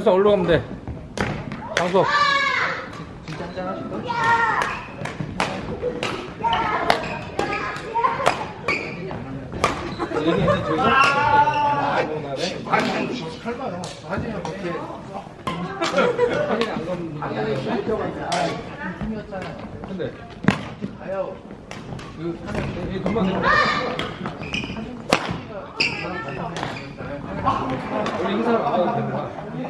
야, 찬수 어디로 가면 돼? 장소. 얘기했는데 저기서? 할까요? 사진을 어떻게 사진 안 가면 근데 가요? 그얘 금방 되는 원래 인사를 안 하고 되는 거야. 그냥 건져서 하고 싶은데 형 같이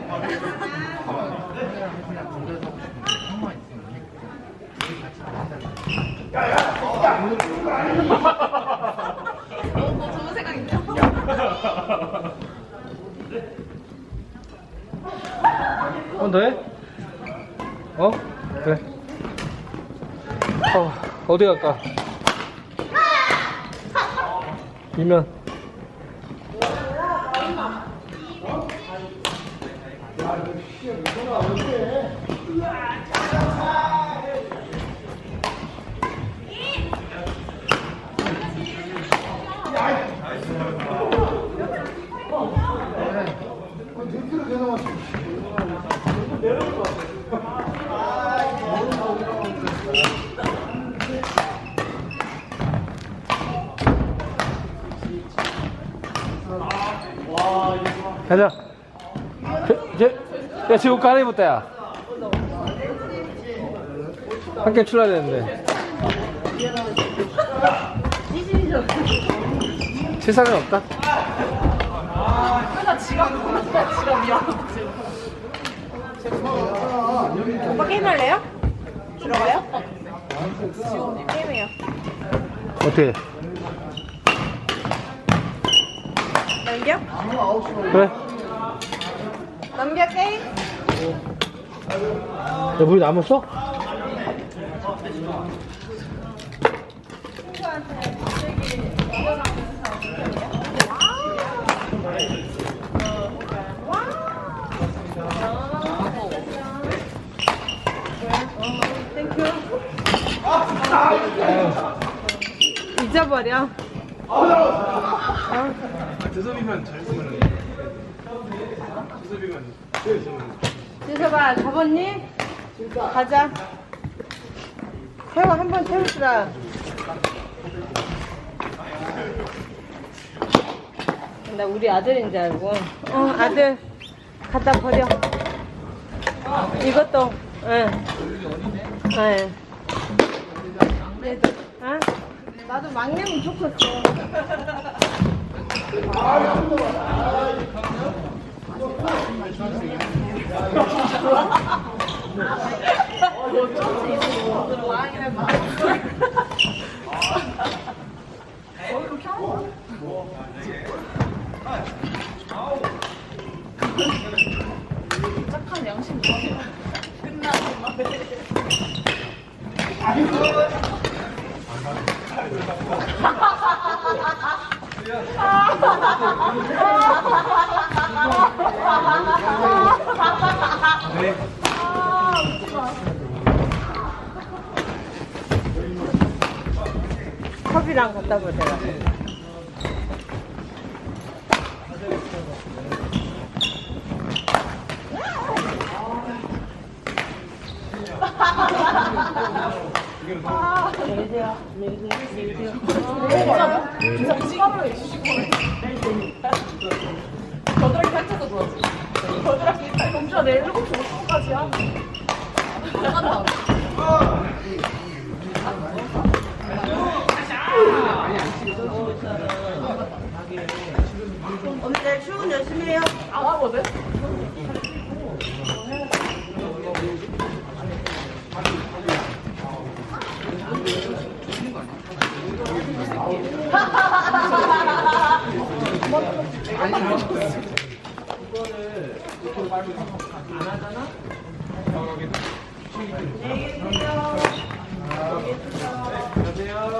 어, 해? 어? 그래. 어, 어디 갈까? 이면. 가자. 제, 야, 지금 옷 갈아입었다, 야. 함께 출발했는데. 세상에 없다? 나 지갑, 나 지갑이야. 오빠 게임 할래요? 들어가요? 지금 게임해요. 어떻게? 남겨? 그래? 게임? 야, 물이 남았어? 잊어버려. 재섭이면 잘 쓰면 재섭이면 지서봐, 잡았니? 가자. 태워, 한번 태우시라. 나 우리 아들인 줄 알고. 어, 아들. 갖다 버려. 이것도, 응. 응. 얘도, 어? 나도 막내면 좋겠어. 착한 양심 끝나고 막 컵이랑 갖다 보세요. 겨드랑이 펼쳐서 그러 경주야 내일 7시 50분까지야. 나간다. 언니 출근 열심히 해요. 안 하거든? 올.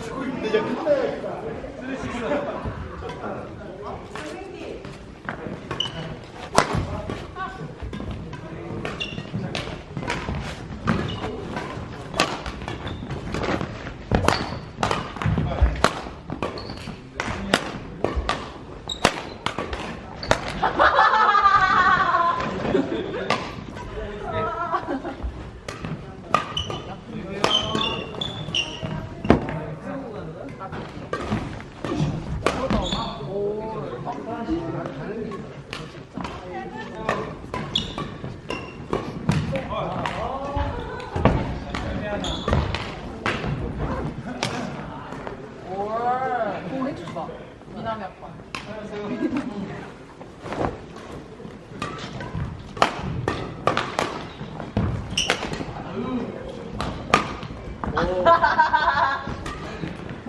죽어있는 데, 真的...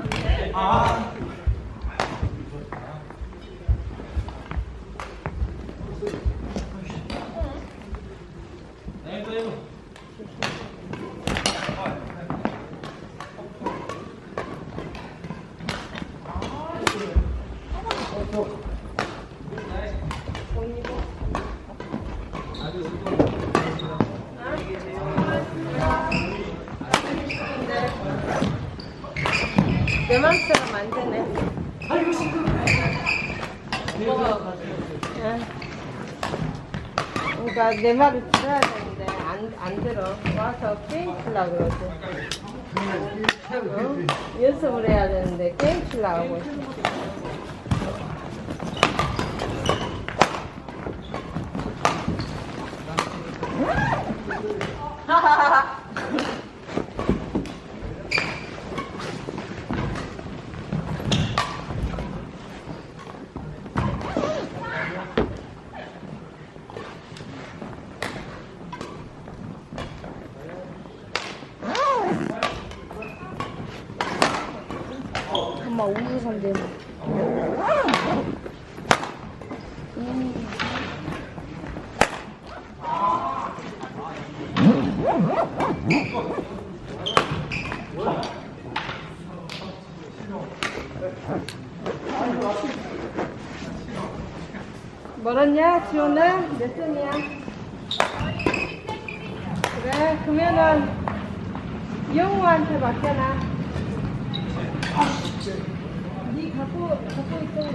내 내 말을 들어야 되는데 안, 안 들어. 와서 게임 치려고 그러지. 응? 연습을 해야 되는데 게임 치려고 하고 있어. 엄마 우유 산대. 멀었냐, 지원아? 몇 점이야? 그래, 그러면은 이영우한테 맡겨놔. 네 갖고 갖고 있던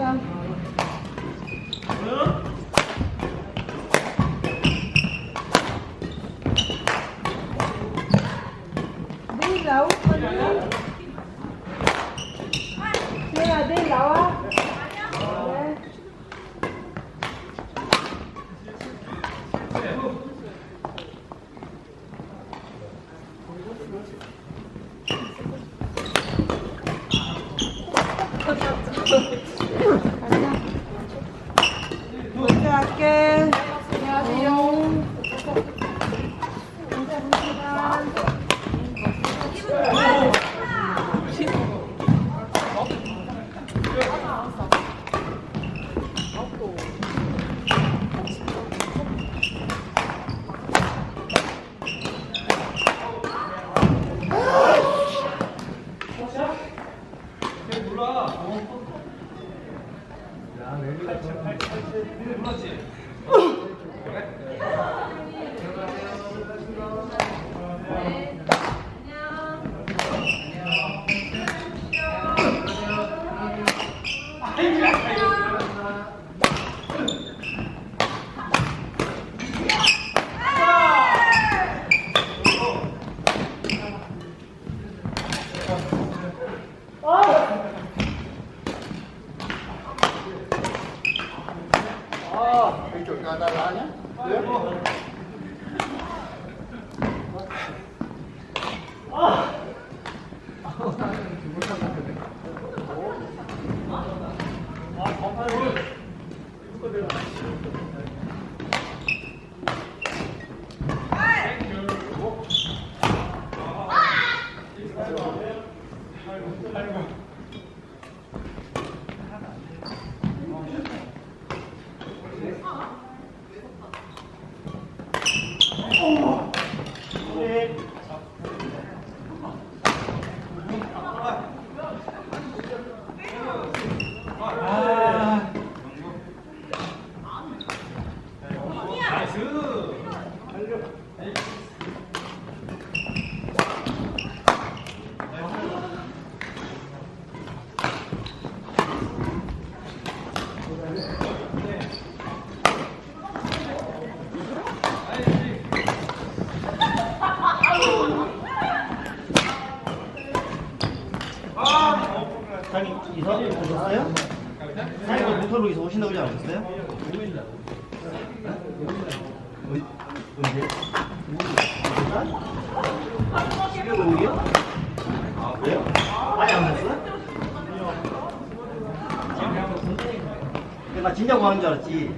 나 진짜 구하는 줄 알았지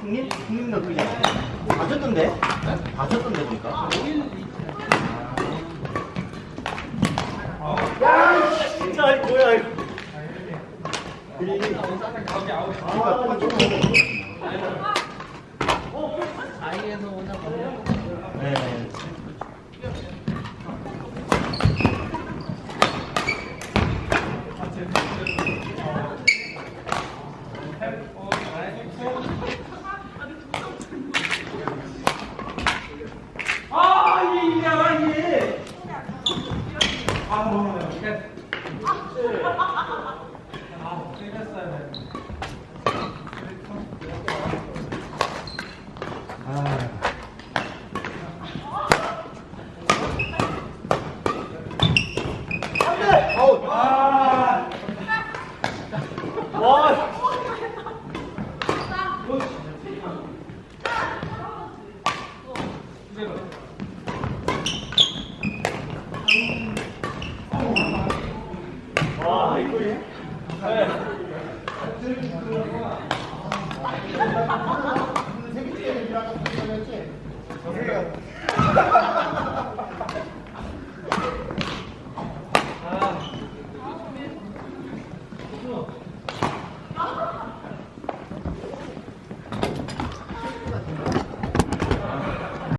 형님? 형님도 그게 다쳤던데? 다쳤던데 보니까 야, 진짜 아니 뭐야 이거. 아, 똑같이 아이 와 이거 예? 네. 아, 재밌게 얘기하고 싶었지 저기요.